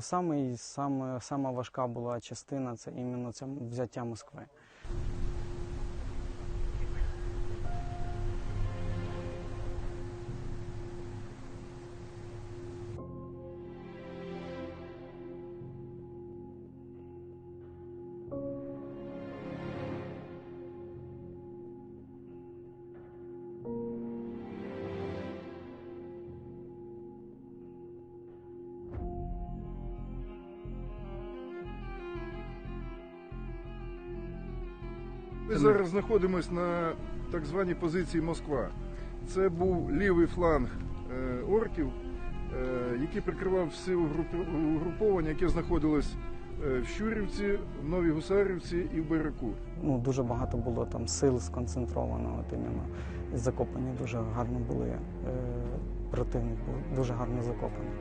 Саме, саме, сама важка була частина це іменно це взяття Москви. Ми зараз знаходимося на так званій позиції Москва. Це був лівий фланг е, орків, е, який прикривав угрупу- угруповання, яке знаходилось е, в Щурівці, в Новій Гусарівці і в Байраку. Ну, дуже багато було там сил сконцентровано, от іменно. Закопані дуже гарно були. Е, противник був дуже гарно закопаний.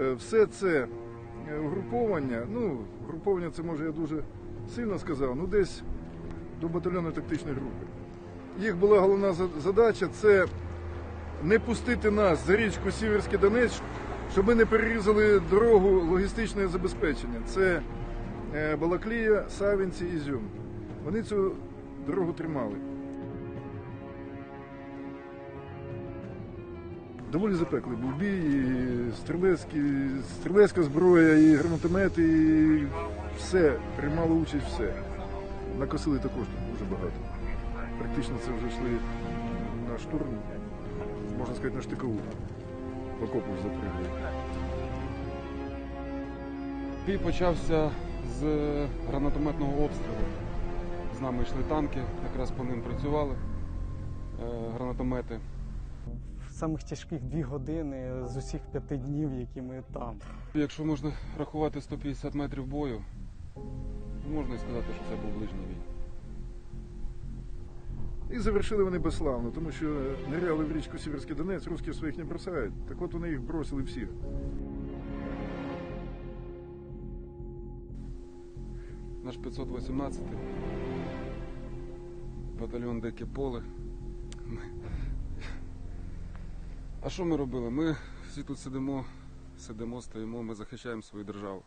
Е, Все це угруповання, ну, угруповання це може я дуже сильно сказав, ну десь до батальйонної тактичної групи. Їх була головна задача це не пустити нас за річку Сіверський Донець, щоб ми не перерізали дорогу логістичного забезпечення. Це е, Балаклія, Савінці, Ізюм. Вони цю дорогу тримали. Доволі запеклий був бій, і стрілецькі, стрілецька зброя, і гранатомети, і все, приймало участь все. Накосили також тут дуже багато. Практично це вже йшли на штурм, можна сказати, на штикову. В окопах запрягли. Бій почався з гранатометного обстрілу. З нами йшли танки, якраз по ним працювали е, гранатомети. Самих тяжких дві години з усіх п'яти днів, які ми там. Якщо можна рахувати 150 метрів бою, можна і сказати, що це був ближній бій. І завершили вони безславно, тому що ниряли в річку Сіверський Донець, русські своїх не бросають. Так от вони їх бросили всіх. Наш 518 батальйон Дике поле. А що ми робили? Ми всі тут сидимо, сидимо, стоїмо, ми захищаємо свою державу.